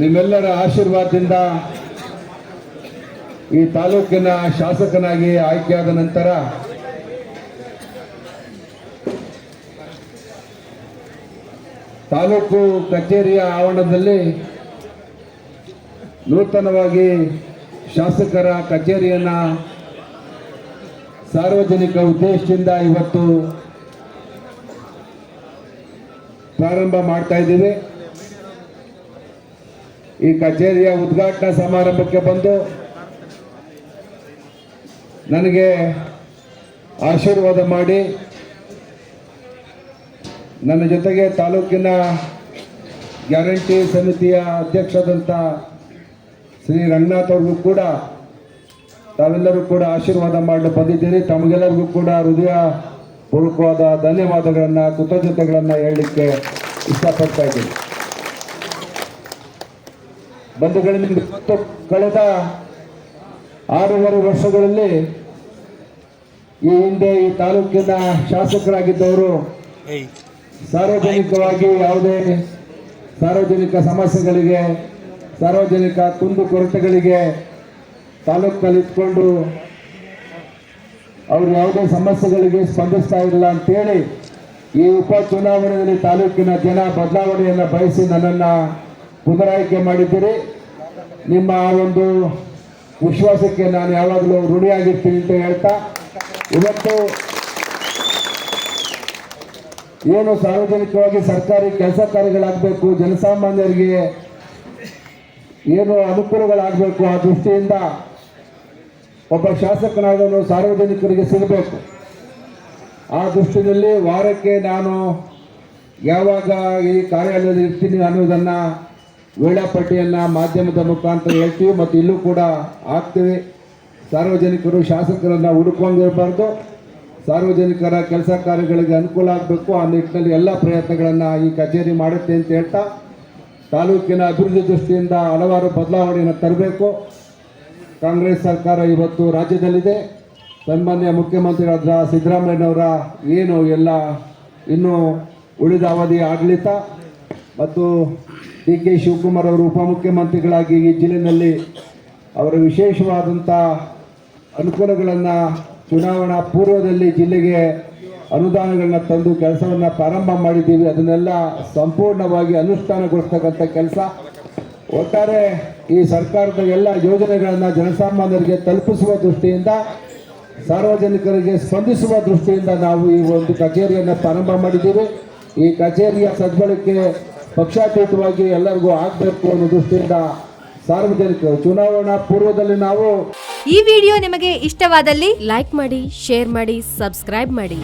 ನಿಮ್ಮೆಲ್ಲರ ಆಶೀರ್ವಾದದಿಂದ ಈ ತಾಲೂಕಿನ ಶಾಸಕನಾಗಿ ಆಯ್ಕೆಯಾದ ನಂತರ ತಾಲೂಕು ಕಚೇರಿಯ ಆವರಣದಲ್ಲಿ ನೂತನವಾಗಿ ಶಾಸಕರ ಕಚೇರಿಯನ್ನ ಸಾರ್ವಜನಿಕ ಉದ್ದೇಶದಿಂದ ಇವತ್ತು ಪ್ರಾರಂಭ ಮಾಡ್ತಾ ಇದ್ದೀವಿ. ಈ ಕಚೇರಿಯ ಉದ್ಘಾಟನಾ ಸಮಾರಂಭಕ್ಕೆ ಬಂದು ನನಗೆ ಆಶೀರ್ವಾದ ಮಾಡಿ, ನನ್ನ ಜೊತೆಗೆ ತಾಲೂಕಿನ ಗ್ಯಾರಂಟಿ ಸಮಿತಿಯ ಅಧ್ಯಕ್ಷದಂಥ ಶ್ರೀ ರಂಗನಾಥ್ ಅವ್ರಿಗೂ ಕೂಡ, ತಾವೆಲ್ಲರೂ ಕೂಡ ಆಶೀರ್ವಾದ ಮಾಡಲು ಬಂದಿದ್ದೀರಿ. ತಮಗೆಲ್ಲರಿಗೂ ಕೂಡ ಹೃದಯ ಪೂರ್ವಕವಾದ ಧನ್ಯವಾದಗಳನ್ನು, ಕೃತಜ್ಞತೆಗಳನ್ನು ಹೇಳಲಿಕ್ಕೆ ಇಷ್ಟಪಡ್ತಾ ಇದ್ದೀನಿ. ಬಂಧುಗಳಿಂದ ಇವತ್ತು ಕಳೆದ ಆರೂವರೆ ವರ್ಷಗಳಲ್ಲಿ ಈ ಹಿಂದೆ ಈ ತಾಲೂಕಿನ ಶಾಸಕರಾಗಿದ್ದವರು ಸಾರ್ವಜನಿಕವಾಗಿ ಯಾವುದೇ ಸಾರ್ವಜನಿಕ ಸಮಸ್ಯೆಗಳಿಗೆ ಸಾರ್ವಜನಿಕ ಕುಂದು ಕೊರತೆಗಳಿಗೆ ತಾಲೂಕಲ್ಲಿ ಇಟ್ಕೊಂಡು ಅವರು ಯಾವುದೇ ಸಮಸ್ಯೆಗಳಿಗೆ ಸ್ಪಂದಿಸ್ತಾ ಇಲ್ಲ ಅಂತೇಳಿ ಈ ಉಪ ಚುನಾವಣೆಯಲ್ಲಿ ತಾಲೂಕಿನ ಜನ ಬದಲಾವಣೆಯನ್ನು ಬಯಸಿ ನನ್ನನ್ನು ಪುನರಾಯ್ಕೆ ಮಾಡಿದ್ದೀರಿ. ನಿಮ್ಮ ಆ ಒಂದು ವಿಶ್ವಾಸಕ್ಕೆ ನಾನು ಯಾವಾಗಲೂ ಋಣಿಯಾಗಿರ್ತೀನಿ ಅಂತ ಹೇಳ್ತಾ, ಇವತ್ತು ಏನು ಸಾರ್ವಜನಿಕವಾಗಿ ಸರ್ಕಾರಿ ಕೆಲಸ ಕಾರ್ಯಗಳಾಗಬೇಕು, ಜನಸಾಮಾನ್ಯರಿಗೆ ಏನು ಅನುಕೂಲಗಳಾಗಬೇಕು ಆ ದೃಷ್ಟಿಯಿಂದ ಒಬ್ಬ ಶಾಸಕನಾದನು ಸಾರ್ವಜನಿಕರಿಗೆ ಸಿಗಬೇಕು. ಆ ದೃಷ್ಟಿಯಲ್ಲಿ ವಾರಕ್ಕೆ ನಾನು ಯಾವಾಗ ಈ ಕಾರ್ಯಾಲಯದಲ್ಲಿ ಇರ್ತೀನಿ ಅನ್ನೋದನ್ನು ವೇಳಾಪಟ್ಟಿಯನ್ನು ಮಾಧ್ಯಮದ ಮುಖಾಂತರ ಹೇಳ್ತೀವಿ ಮತ್ತು ಇಲ್ಲೂ ಕೂಡ ಆಗ್ತೀವಿ. ಸಾರ್ವಜನಿಕರು, ಶಾಸಕರನ್ನು ಹುಡುಕೊಂಡಿರಬಾರ್ದು ಸಾರ್ವಜನಿಕರ ಕೆಲಸ ಕಾರ್ಯಗಳಿಗೆ ಅನುಕೂಲ ಆಗಬೇಕು. ಆ ನಿಟ್ಟಿನಲ್ಲಿ ಎಲ್ಲ ಪ್ರಯತ್ನಗಳನ್ನು ಈ ಕಚೇರಿ ಮಾಡುತ್ತೆ ಅಂತ ಹೇಳ್ತಾ, ತಾಲೂಕಿನ ಅಭಿವೃದ್ಧಿ ದೃಷ್ಟಿಯಿಂದ ಹಲವಾರು ಬದಲಾವಣೆಯನ್ನು ತರಬೇಕು. ಕಾಂಗ್ರೆಸ್ ಸರ್ಕಾರ ಇವತ್ತು ರಾಜ್ಯದಲ್ಲಿದೆ. ಸನ್ಮಾನ್ಯ ಮುಖ್ಯಮಂತ್ರಿಗಳಾದ ಸಿದ್ದರಾಮಯ್ಯನವರ ಏನು ಎಲ್ಲ ಇನ್ನೂ ಉಳಿದ ಅವಧಿ ಆಡಳಿತ ಮತ್ತು ಡಿ ಕೆ ಶಿವಕುಮಾರ್ ಅವರು ಉಪಮುಖ್ಯಮಂತ್ರಿಗಳಾಗಿ ಈ ಜಿಲ್ಲೆಯಲ್ಲಿ ಅವರ ವಿಶೇಷವಾದಂಥ ಅನುಕೂಲಗಳನ್ನು ಚುನಾವಣಾ ಪೂರ್ವದಲ್ಲಿ ಜಿಲ್ಲೆಗೆ ಅನುದಾನಗಳನ್ನು ತಂದು ಕೆಲಸವನ್ನು ಪ್ರಾರಂಭ ಮಾಡಿದ್ದೀವಿ. ಅದನ್ನೆಲ್ಲ ಸಂಪೂರ್ಣವಾಗಿ ಅನುಷ್ಠಾನಗೊಳಿಸ್ತಕ್ಕಂಥ ಕೆಲಸ. ಒಟ್ಟಾರೆ ಈ ಸರ್ಕಾರದ ಎಲ್ಲ ಯೋಜನೆಗಳನ್ನು ಜನಸಾಮಾನ್ಯರಿಗೆ ತಲುಪಿಸುವ ದೃಷ್ಟಿಯಿಂದ, ಸಾರ್ವಜನಿಕರಿಗೆ ಸ್ಪಂದಿಸುವ ದೃಷ್ಟಿಯಿಂದ ನಾವು ಈ ಒಂದು ಕಚೇರಿಯನ್ನು ಪ್ರಾರಂಭ ಮಾಡಿದ್ದೀವಿ. ಈ ಕಚೇರಿಯ ಸದ್ಬಳಕೆ ಪಕ್ಷಾತೀತವಾಗಿ ಎಲ್ಲರಿಗೂ ಆಗಬೇಕು ಅನ್ನೋ ದೃಷ್ಟಿಯಿಂದ ಸಾರ್ವಜನಿಕ ಚುನಾವಣಾ ಪೂರ್ವದಲ್ಲಿ ನಾವು ಈ ವಿಡಿಯೋ ನಿಮಗೆ ಇಷ್ಟವಾದಲ್ಲಿ ಲೈಕ್ ಮಾಡಿ, ಶೇರ್ ಮಾಡಿ, ಸಬ್ಸ್ಕ್ರೈಬ್ ಮಾಡಿ.